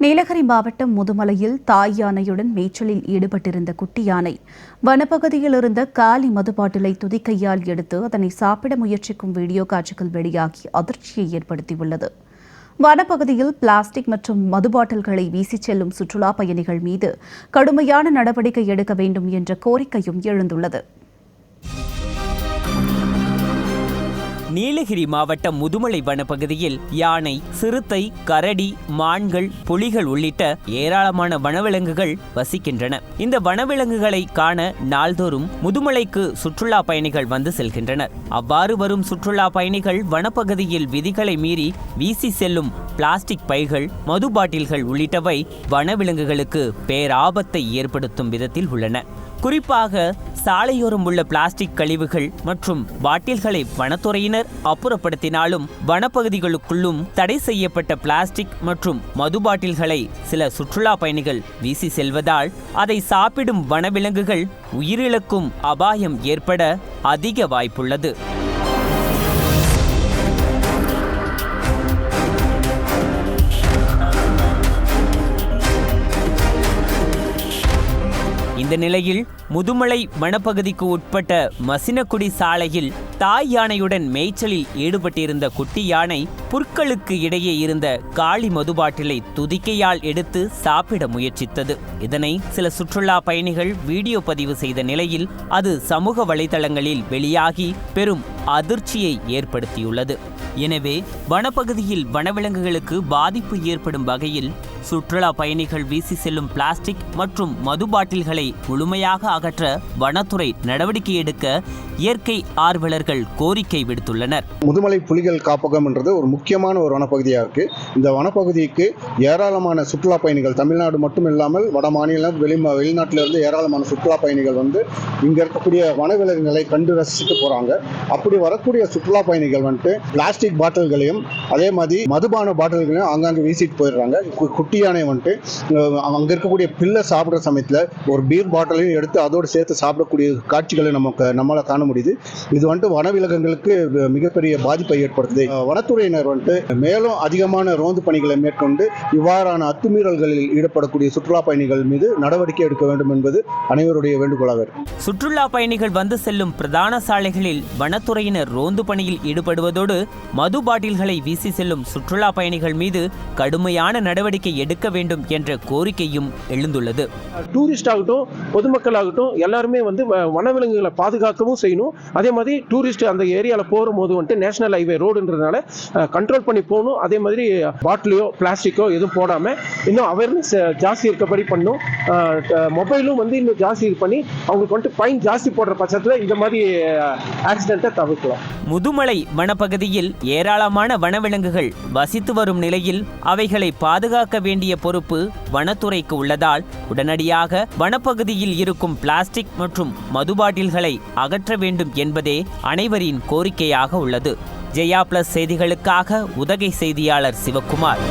நீலகிரி மாவட்டம் முதுமலையில் தாய் யானையுடன் மேய்ச்சலில் ஈடுபட்டிருந்த குட்டி யானை வனப்பகுதியில் இருந்த காலி மது பாட்டிலை துதிக்கையால் எடுத்து அதனை சாப்பிட முயற்சிக்கும் வீடியோ காட்சிகள் வெளியாகி அதிர்ச்சியை ஏற்படுத்தியுள்ளது. வனப்பகுதியில் பிளாஸ்டிக் மற்றும் மது பாட்டில்களை வீசிச் செல்லும் சுற்றுலா பயணிகள் மீது கடுமையான நடவடிக்கை எடுக்க வேண்டும் என்ற கோரிக்கையும் எழுந்துள்ளது. நீலகிரி மாவட்டம் முதுமலை வனப்பகுதியில் யானை சிறுத்தை கரடி மான்கள் புலிகள் உள்ளிட்ட ஏராளமான வனவிலங்குகள் வசிக்கின்றன. இந்த வனவிலங்குகளை காண நாள்தோறும் முதுமலைக்கு சுற்றுலா பயணிகள் வந்து செல்கின்றனர். அவ்வாறு வரும் சுற்றுலா பயணிகள் வனப்பகுதியில் விதிகளை மீறி வீசி செல்லும் பிளாஸ்டிக் பைகள் மது பாட்டில்கள் உள்ளிட்டவை வனவிலங்குகளுக்கு பேராபத்தை ஏற்படுத்தும் விதத்தில் உள்ளன. குறிப்பாக சாலையோரம் உள்ள பிளாஸ்டிக் கழிவுகள் மற்றும் பாட்டில்களை வனத்துறையினர் அப்புறப்படுத்தினாலும் வனப்பகுதிகளுக்குள்ளும் தடை செய்யப்பட்ட பிளாஸ்டிக் மற்றும் மது பாட்டில்களை சில சுற்றுலா பயணிகள் வீசி செல்வதால் அதை சாப்பிடும் வனவிலங்குகள் உயிரிழக்கும் அபாயம் ஏற்பட அதிக வாய்ப்புள்ளது. இந்த நிலையில் முதுமலை வனப்பகுதிக்கு உட்பட்ட மசினக்குடி சாலையில் தாய் யானையுடன் மேய்ச்சலில் ஈடுபட்டிருந்த குட்டி யானை புற்களுக்கு இடையே இருந்த காளி மதுபாட்டிலை துதிக்கையால் எடுத்து சாப்பிட முயற்சித்தது. இதனை சில சுற்றுலா பயணிகள் வீடியோ பதிவு செய்த நிலையில் அது சமூக வலைதளங்களில் வெளியாகி பெரும் அதிர்ச்சியை ஏற்படுத்தியுள்ளது. எனவே வனப்பகுதியில் வனவிலங்குகளுக்கு பாதிப்பு ஏற்படும் வகையில் சுற்றுலா பயணிகள் வீசி செல்லும் பிளாஸ்டிக் மற்றும் மது பாட்டில்களை முழுமையாக அகற்ற வனத்துறை நடவடிக்கை எடுக்க இயற்கை ஆர்வலர்கள் கோரிக்கை விடுத்துள்ளனர். முதுமலை புலிகள் காப்பகம் என்றது ஒரு முக்கியமான ஒரு வனப்பகுதியாக இருக்குது இந்த வனப்பகுதிக்கு ஏராளமான சுற்றுலா பயணிகள் தமிழ்நாடு மட்டும் இல்லாமல் வட மாநிலம் வெளி வெளிநாட்டிலிருந்து ஏராளமான சுற்றுலா பயணிகள் வந்து இங்கே இருக்கக்கூடிய வனவிலங்குகளை கண்டு ரசிச்சுட்டு போகிறாங்க அப்படி வரக்கூடிய சுற்றுலா பயணிகள் வந்துட்டு பிளாஸ்டிக் பாட்டில்களையும் அதே மாதிரி மதுபான பாட்டில்களையும் ஆங்காங்கே வீசிட்டு போயிடுறாங்க. கு- குட்டி யானை வந்துட்டு அங்கே இருக்கக்கூடிய பிள்ளை சாப்பிட்ற சமயத்தில் ஒரு பீர் பாட்டிலையும் எடுத்து அதோடு சேர்த்து சாப்பிடக்கூடிய காட்சிகளை நமக்கு நம்மளால் காண முடியுது. இது வந்துட்டு வனவிலங்குகளுக்கு மிகப்பெரிய பாதிப்பை ஏற்படுத்துது. வனத்துறையினர் வந்துட்டு மேலும் அதிகமான ரோந்து பணிகளை மேற்கொண்டு இவ்வாறான அத்துமீறல்களில் ஈடுபடக்கூடிய சுற்றுலா பயணிகள் மீது நடவடிக்கை எடுக்க வேண்டும் என்பது அனைவருடைய வேண்டுகோளாக சுற்றுலா பயணிகள் வந்து செல்லும் பிரதான சாலைகளில் வனத்துறையினர் ரோந்து பணியில் ஈடுபடுவதோடு மது பாட்டில்களை வீசி செல்லும் சுற்றுலா பயணிகள் மீது கடுமையான நடவடிக்கை எடுக்க வேண்டும் என்ற கோரிக்கையும் எழுந்துள்ளது. டூரிஸ்ட் ஆகட்டும் பொதுமக்கள் ஆகட்டும் எல்லாருமே வந்து வனவிலங்குகளை பாதுகாக்கவும் செய்யணும். அதே மாதிரி டூரிஸ்ட் அந்த ஏரியாவில் போகும்போது வந்துட்டு நேஷனல் ஹைவே ரோடுன்றதுனால கண்ட்ரோல் பண்ணி போகணும். அதே மாதிரி பாட்டிலையோ பிளாஸ்டிக்கோ எதுவும் போடாமல் இன்னும் அவேர்னஸ் ஜாஸ்தி இருக்கபடி பண்ணும் மொபைலும் வந்து இன்னும் ஜாஸ்தி இது பண்ணி அவங்களுக்கு வந்துட்டு ஃபைன் ஜாஸ்தி போடுற பட்சத்தில் இந்த மாதிரி ஆக்சிடென்ட்டை தவிர்க்கலாம். முதுமலை வனப்பகுதியில் ஏராளமான வனவிலங்குகள் வசித்து வரும் நிலையில் அவைகளை பாதுகாக்க வேண்டிய பொறுப்பு வனத்துறைக்கு உள்ளதால் உடனடியாக வனப்பகுதியில் இருக்கும் பிளாஸ்டிக் மற்றும் மது பாட்டில்களை அகற்ற வேண்டும் என்பதே அனைவரின் கோரிக்கையாக உள்ளது. ஜெயா பிளஸ் செய்திகளுக்காக உதகை செய்தியாளர் சிவக்குமார்